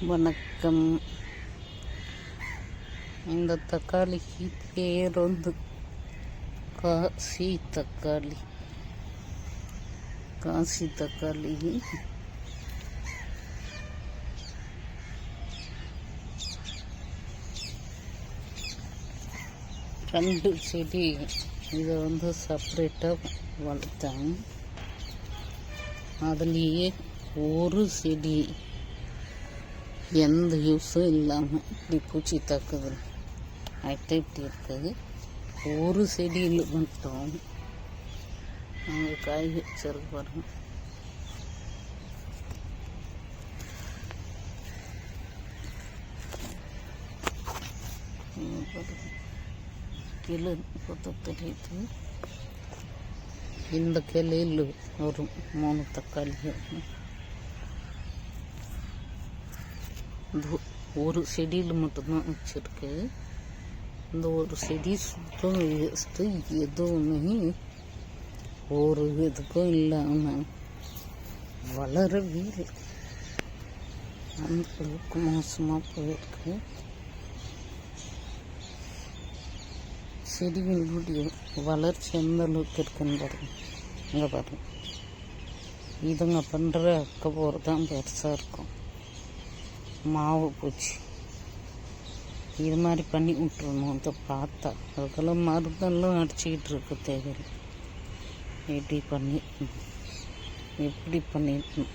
வணக்கம். இந்த தக்காளிக்கு பேர் வந்து காசி தக்காளி. காசி தக்காளி. ரெண்டு செடி இதை வந்து செப்பரேட்டாக வளர்த்தேன். அதுலேயே ஒரு செடி எந்த யூஸும் இல்லாமல் இப்படி பூச்சி தாக்குது. ஆக்டிவிட்டி இருக்குது. ஒரு செடியில் மட்டும் நாங்கள் காய் வச்சிருக்க பாருங்கள் கிளு கிளை கொத்த தெரியுது. இந்த கிளையில் ஒரு மூணு தக்காளி வரும். இது ஒரு செடியில் மட்டும்தான் வச்சிருக்கு. இந்த ஒரு செடி சுத்தம் வேஸ்ட்டு எதுவுமே ஒரு இதுக்கும் இல்லாமல் வளரவே இல்லை. அந்த அளவுக்கு மோசமாக போயிருக்கு. செடிகளுடைய வளர்ச்சி எந்த அளவுக்கு இருக்குன்னு பாருங்க. இங்கே பாருங்க. இதுங்க பண்ணுற அக்க போகிறது தான் பெருசாக இருக்கும். மாவு பூச்சி. இது மாதிரி பண்ணி விட்டுருணும் அதை பார்த்தா அதுக்கெல்லாம் மருந்தெல்லாம் அடிச்சுக்கிட்டு இருக்க தேவையில்லை எப்படி பண்ணி எப்படி பண்ணிருக்கணும்